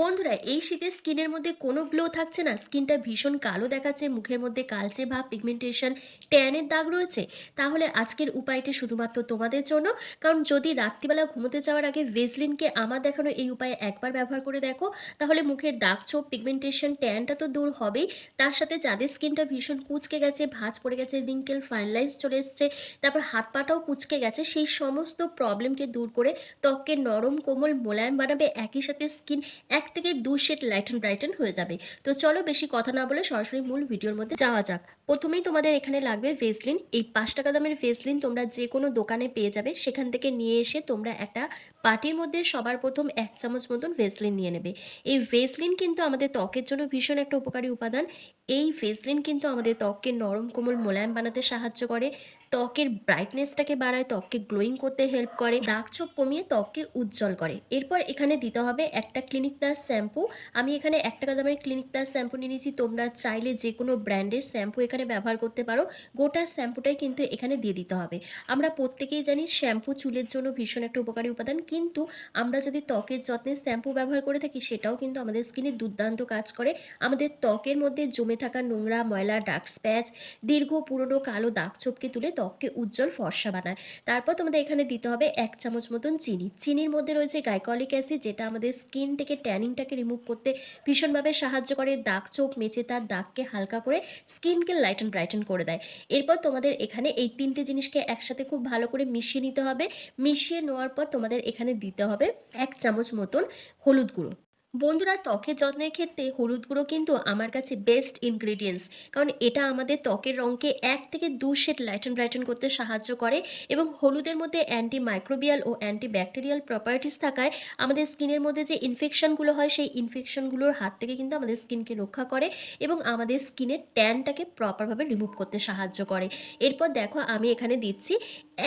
বন্ধুরা, এই শীতে স্কিনের মধ্যে কোনো গ্লো থাকছে না। স্কিনটা ভীষণ কালো দেখাচ্ছে, মুখের মধ্যে কালচে ভাব পিগমেন্টেশন ট্যানের দাগ রয়েছে। তাহলে আজকের উপায়টি শুধুমাত্র তোমাদের জন্য। কারণ যদি রাত্রিবেলা ঘুমোতে যাওয়ার আগে ভেসলিনকে আমার দেখানো এই উপায়ে একবার ব্যবহার করে দেখো, তাহলে মুখের দাগ ছোপ পিগমেন্টেশন ট্যানটা তো দূর হবেই। তার সাথে যাদের স্কিনটা ভীষণ কুচকে গেছে, ভাঁজ পড়ে গেছে রিঙ্কেল ফাইন লাইন্স চলে এসছে, তারপর হাত পাটাও কুচকে গেছে, সেই সমস্ত প্রবলেমকে দূর করে ত্বককে নরম, কোমল, মোলায়েম বানাবে, একই সাথে স্কিন এক থেকে দু শেড লাইটন ব্রাইটন হয়ে যাবে। তো চলো বেশি কথা না বলে সরাসরি মূল ভিডিওর মধ্যে যাওয়া যাক। প্রথমেই তোমাদের এখানে লাগবে ভেসলিন এই পাঁচ টাকা দামের ভেসলিন তোমরা যে কোনো দোকানে পেয়ে যাবে। সেখান থেকে নিয়ে এসে তোমরা একটা পাটির মধ্যে সবার প্রথম এক চামচ মতন ভেসলিন নিয়ে নেবে। এই ভেসলিন কিন্তু আমাদের ত্বকের জন্য ভীষণ একটা উপকারী উপাদান। এই ভেসলিন কিন্তু আমাদের ত্বককে নরম কোমল মোলায়েম বানাতে সাহায্য করে। ত্বকের ব্রাইটনেসটাকে বাড়ায়, ত্বককে গ্লোয়িং করতে হেল্প করে, দাগ ছোপ কমিয়ে ত্বককে উজ্জ্বল করে। এরপর এখানে দিতে হবে একটা ক্লিনিক প্লাস শ্যাম্পু আমি এখানে এক টাকা দামের ক্লিনিক প্লাস শ্যাম্পু নিয়ে নিয়েছি। তোমরা চাইলে যে কোনো ব্র্যান্ডের শ্যাম্পু এখানে ব্যবহার করতে পারো। গোটা শ্যাম্পুটাই কিন্তু এখানে দিয়ে দিতে হবে। আমরা প্রত্যেকেই জানি শ্যাম্পু চুলের জন্য ভীষণ একটা উপকারী উপাদান। কিন্তু আমরা যদি ত্বকের যত্নে শ্যাম্পু ব্যবহার করে থাকি, সেটাও কিন্তু আমাদের স্কিনে দুর্দান্ত কাজ করে। আমাদের ত্বকের মধ্যে জমে থাকা নোংরা, ময়লা ডার্ক স্প্যাচ দীর্ঘ পুরনো কালো দাগ ছোপকে তুলে ত্বককে উজ্জ্বল ফর্সা বানায়। তারপর তোমাদের এখানে দিতে হবে এক চামচ মতন চিনি। চিনির মধ্যে রয়েছে গাইকলিক অ্যাসিড, যেটা আমাদের স্কিন থেকে ট্যানিংটাকে রিমুভ করতে ভীষণভাবে সাহায্য করে। দাগ চোখ মেচে তার দাগকে হালকা করে স্কিনকে লাইটন ব্রাইটন করে দেয়। এরপর তোমাদের এখানে এই তিনটে জিনিসকে একসাথে খুব ভালো করে মিশিয়ে নিতে হবে। মিশিয়ে নেওয়ার পর তোমাদের এখানে দিতে হবে এক চামচ মতন হলুদ গুঁড়ো। বন্ধুরা, ত্বকের যত্নের ক্ষেত্রে হলুদ গুঁড়ো কিন্তু আমার কাছে বেস্ট ইনগ্রিডিয়েন্টস কারণ এটা আমাদের ত্বকের রঙকে এক থেকে দু শেড লাইটন ব্রাইটন করতে সাহায্য করে এবং হলুদের মধ্যে অ্যান্টি মাইক্রোবিয়াল ও অ্যান্টি ব্যাকটেরিয়াল প্রপার্টিস থাকায় আমাদের স্কিনের মধ্যে যে ইনফেকশনগুলো হয়, সেই ইনফেকশনগুলোর হাত থেকে কিন্তু আমাদের স্কিনকে রক্ষা করে এবং আমাদের স্কিনের ট্যানটাকে প্রপারভাবে রিমুভ করতে সাহায্য করে। এরপর দেখো, আমি এখানে দিচ্ছি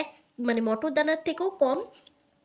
এক মানে মটর দানার থেকেও কম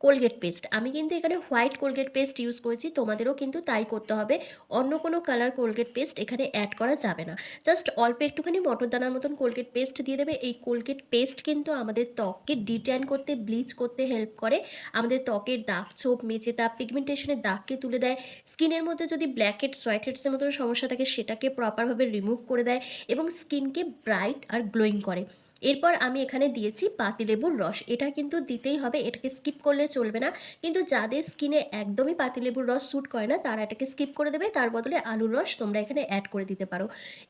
কোলগেট পেস্ট আমি কিন্তু এখানে হোয়াইট কোলগেট পেস্ট ইউজ করেছি, তোমাদেরও কিন্তু তাই করতে হবে। অন্য কোনো কালার কোলগেট পেস্ট এখানে অ্যাড করা যাবে না। জাস্ট অল্প একটুখানি মটর দানার মতন কোলগেট পেস্ট দিয়ে দেবে। এই কোলগেট পেস্ট কিন্তু আমাদের ত্বককে ডিট্যান করতে ব্লিচ করতে হেল্প করে। আমাদের ত্বকের দাগ ছোপ মেচে তাপ পিগমেন্টেশনের দাগকে তুলে দেয়। স্কিনের মধ্যে যদি ব্ল্যাকহেড সোয়াইটহেডসের মতন সমস্যা থাকে, সেটাকে প্রপারভাবে রিমুভ করে দেয় এবং স্কিনকে ব্রাইট আর গ্লোয়িং করে। এরপর আমি এখানে দিয়েছি পাতিলেবুর রস। এটা কিন্তু দিতেই হবে, এটাকে স্কিপ করলে চলবে না। কিন্তু যাদের স্কিনে একদমই পাতিলেবুর রস স্যুট করে না, তারা এটাকে স্কিপ করে দেবে। তার বদলে আলুর রস তোমরা এখানে অ্যাড করে দিতে পারো।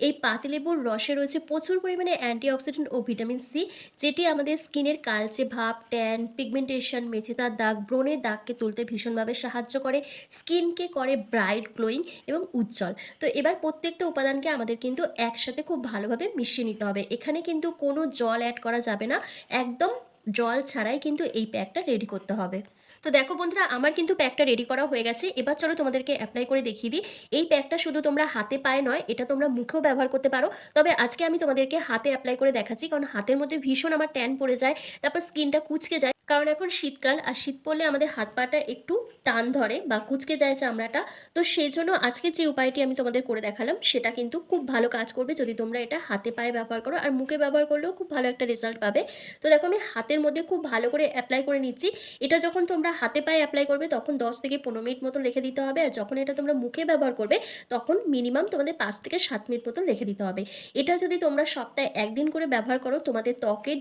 এই পাতিলেবুর রসে রয়েছে প্রচুর পরিমাণে অ্যান্টিঅক্সিডেন্ট ও ভিটামিন সি যেটি আমাদের স্কিনের কালচে ভাব ট্যান পিগমেন্টেশন মেচেতার দাগ, ব্রণের দাগকে তুলতে ভীষণভাবে সাহায্য করে। স্কিনকে করে ব্রাইট গ্লোয়িং এবং উজ্জ্বল। তো এবার প্রত্যেকটা উপাদানকে আমাদের কিন্তু একসাথে খুব ভালোভাবে মিশিয়ে নিতে হবে। এখানে কিন্তু কোনো জল অ্যাড করা যাবে না। একদম জল ছাড়াই কিন্তু এই প্যাকটা রেডি করতে হবে। তো দেখো বন্ধুরা, আমার কিন্তু প্যাকটা রেডি করা হয়ে গেছে। এবার চলো তোমাদেরকে অ্যাপ্লাই করে দেখিয়ে দিই। এই প্যাকটা শুধু তোমরা হাতে পায়ে নয়, এটা তোমরা মুখেও ব্যবহার করতে পারো। তবে আজকে আমি তোমাদেরকে হাতে অ্যাপ্লাই করে দেখাচ্ছি, কারণ হাতের মধ্যে ভীষণ আমার ট্যান পড়ে যায়, তারপর স্কিনটা কুচকে যায়। কারণ এখন শীতকাল আর শীত পড়লে আমাদের হাত পাটা একটু টান ধরে বা কুচকে যায় চামড়াটা। তো সেই জন্য আজকে যে উপায়টি আমি তোমাদের করে দেখালাম, সেটা কিন্তু খুব ভালো কাজ করবে যদি তোমরা এটা হাতে পায়ে ব্যবহার করো আর মুখে ব্যবহার করলেও খুব ভালো একটা রেজাল্ট পাবে। তো দেখো আমি হাতের মধ্যে খুব ভালো করে অ্যাপ্লাই করে নিচ্ছি। এটা যখন তোমরা হাতে পায়ে অ্যাপ্লাই করবে তখন দশ থেকে পনেরো মিনিট মতো রেখে দিতে হবে আর যখন এটা তোমরা মুখে ব্যবহার করবে তখন মিনিমাম তোমাদের পাঁচ থেকে সাত মিনিট মতো রেখে দিতে হবে। এটা যদি তোমরা সপ্তাহে একদিন করে ব্যবহার করো তোমাদের ত্বকের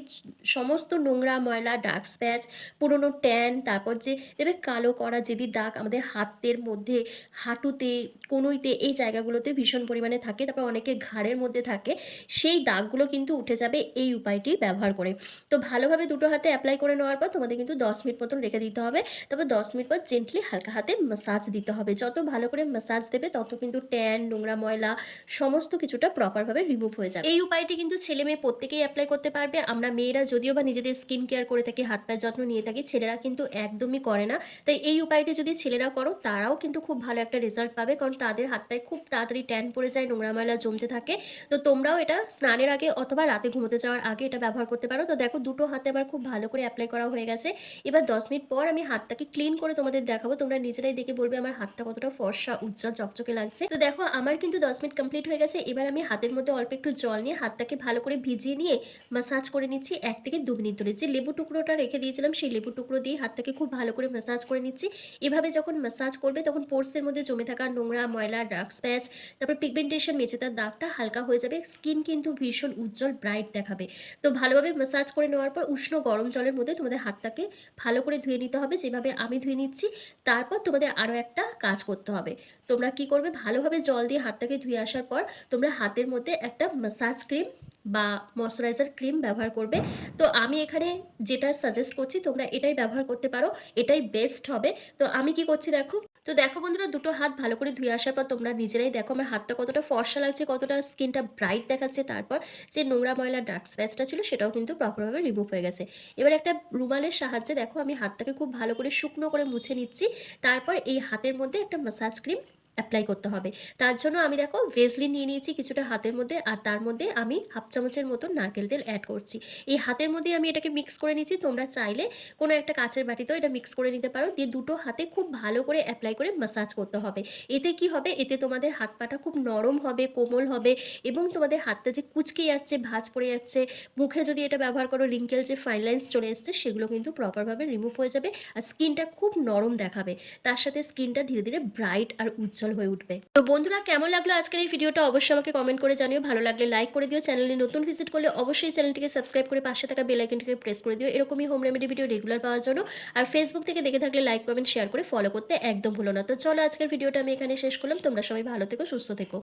সমস্ত নোংরা, ময়লা ডার্ক স্প্যাচ পুরনো ট্যান তারপর যে দেবে কালো করা যেদি দাগ আমাদের হাতের মধ্যে, হাঁটুতে, কনুইতে এই জায়গাগুলোতে ভীষণ পরিমাণে থাকে, তারপর অনেকে ঘাড়ের মধ্যে থাকে, সেই দাগগুলো কিন্তু উঠে যাবে এই উপায়টি ব্যবহার করে। তো ভালোভাবে দুটো হাতে অ্যাপ্লাই করে নেওয়ার পর তোমাদের কিন্তু দশ মিনিট মতন রেখে দিতে হবে, তারপর দশ মিনিট পর জেন্টলি হালকা হাতে মাসাজ দিতে হবে। যত ভালো করে মাসাজ দেবে, তত কিন্তু ট্যান নোংরা ময়লা, সমস্ত কিছুটা প্রপারভাবে রিমুভ হয়ে যাবে। এই উপায়টি কিন্তু ছেলে মেয়ে প্রত্যেকেই অ্যাপ্লাই করতে পারবে, আমরা মেয়েরা যদিও বা নিজেদের স্কিন কেয়ার করে থাকি হাত পায়ের যত্ন নিয়ে থাকি, ছেলেরা কিন্তু একদমই করে না। তাই এই উপায়টি যদি ছেলেরা করো, তারাও কিন্তু খুব ভালো একটা রেজাল্ট পাবে, কারণ তাদের হাত পায়ে খুব তাড়াতাড়ি ট্যান পড়ে যায়, নোংরা ময়লা জমতে থাকে। তো তোমরাও এটা স্নানের আগে অথবা রাতে ঘুমোতে যাওয়ার আগে এটা ব্যবহার করতে পারো। তো দেখো, দুটো হাতে আমার খুব ভালো করে অ্যাপ্লাই করা হয়ে গেছে। এবার দশ মিনিট পর আমি হাতটাকে ক্লিন করে তোমাদের দেখাবো। তোমরা নিজেরাই দেখে বলবে, আমার হাতটা কতটা ফর্সা, উজ্জ্বল, চকচকে লাগছে। তো দেখো, আমার কিন্তু দশ মিনিট কমপ্লিট হয়ে গেছে। এবার আমি হাতের মধ্যে অল্প একটু জল নিয়ে হাতটাকে ভালো করে ভিজিয়ে নিয়ে মাসাজ করে নিচ্ছি। এক থেকে দু মিনিট ধরে। যে লেবু টুকরোটা রেখে দিয়েছিলাম, সেই লেবু টুকরো দিয়ে হাতটাকে খুব ভালো করে মাসাজ করে নিচ্ছি। এভাবে যখন মাসাজ করবে, তখন পোর্সের মধ্যে জমে থাকা নোংরা ময়লা ডার্ক স্প্যাচ তারপর পিগমেন্টেশন মেচেতার দাগটা হালকা হয়ে যাবে স্কিন কিন্তু ভীষণ উজ্জ্বল ব্রাইট দেখাবে। তো ভালোভাবে মাসাজ করে নেওয়ার পর উষ্ণ গরম জলের মধ্যে তোমাদের হাতটাকে ভালো করে ধুয়ে নিতে হবে, যেভাবে আমি ধুয়ে নিচ্ছি, তারপর তোমাদের আরও একটা কাজ করতে হবে। তোমরা কি করবে? ভালোভাবে জল দিয়ে হাতটাকে ধুয়ে আসার পর তোমরা হাতের মধ্যে একটা মাসাজ ক্রিম বা ময়শ্চারাইজার ক্রিম ব্যবহার করবে। তো আমি এখানে যেটা সাজেস্ট করছি, তোমরা এটাই ব্যবহার করতে পারো, এটাই বেস্ট হবে। তো আমি কি করছি দেখো? তো দেখো বন্ধুরা, দুটো হাত ভালো করে ধুয়ে আসার পর তোমরা নিজেরাই দেখো আমার হাতটা কতটা ফর্সা লাগছে, কতটা স্কিনটা ব্রাইট দেখাচ্ছে। তারপর যে নোংরা ময়লা ডার্ক স্প্যাচটা ছিল, সেটাও কিন্তু প্রপারভাবে রিমুভ হয়ে গেছে। এবার একটা রুমালের সাহায্যে দেখো, আমি হাতটাকে খুব ভালো করে শুকনো করে মুছে নিচ্ছি। তারপর এই হাতের মধ্যে একটা মাসাজ ক্রিম অ্যাপ্লাই করতে হবে। তার জন্য আমি দেখো ভেসলিন নিয়ে নিয়েছি কিছুটা হাতের মধ্যে আর তার মধ্যে আমি হাফ চামচের মতো নারকেল তেল অ্যাড করছি। এই হাতের মধ্যে আমি এটাকে মিক্স করে নিচ্ছি তোমরা চাইলে কোনো একটা কাচের বাটিতেও এটা মিক্স করে নিতে পারো। দিয়ে দুটো হাতে খুব ভালো করে অ্যাপ্লাই করে মাসাজ করতে হবে। এতে কি হবে? এতে তোমাদের হাত পাটা খুব নরম হবে, কোমল হবে এবং তোমাদের হাতটা যে কুচকে যাচ্ছে, ভাঁজ পড়ে যাচ্ছে, মুখে যদি এটা ব্যবহার করো রিঙ্কেল যে ফাইন লাইন্স চলে এসছে, সেগুলো কিন্তু প্রপারভাবে রিমুভ হয়ে যাবে আর স্কিনটা খুব নরম দেখাবে। তার সাথে স্কিনটা ধীরে ধীরে ব্রাইট আর উজ্জ্বল হয়ে উঠবে। তো বন্ধুরা, কেমন লাগল আজকের এই ভিডিওটা? অবশ্যই আমাকে কমেন্ট করে জানিও। ভালো লাগলে লাইক করে দিও। চ্যানেলে নতুন ভিজিট করলে অবশ্যই চ্যানেলটিকে সাবস্ক্রাইব করে পাশে থাকা বেল আইকনটিকে প্রেস করে দিও। এরকমই হোম রেমেডি ভিডিও রেগুলার পাওয়ার জন্য। আর ফেসবুক থেকে দেখে থাকলে লাইক কমেন্ট শেয়ার করে ফলো করতে একদম ভুলো না। তো চলো, আজকের ভিডিওটা আমি এখানে শেষ করলাম। তোমরা সবাই ভালো থেকো, সুস্থ থেকো।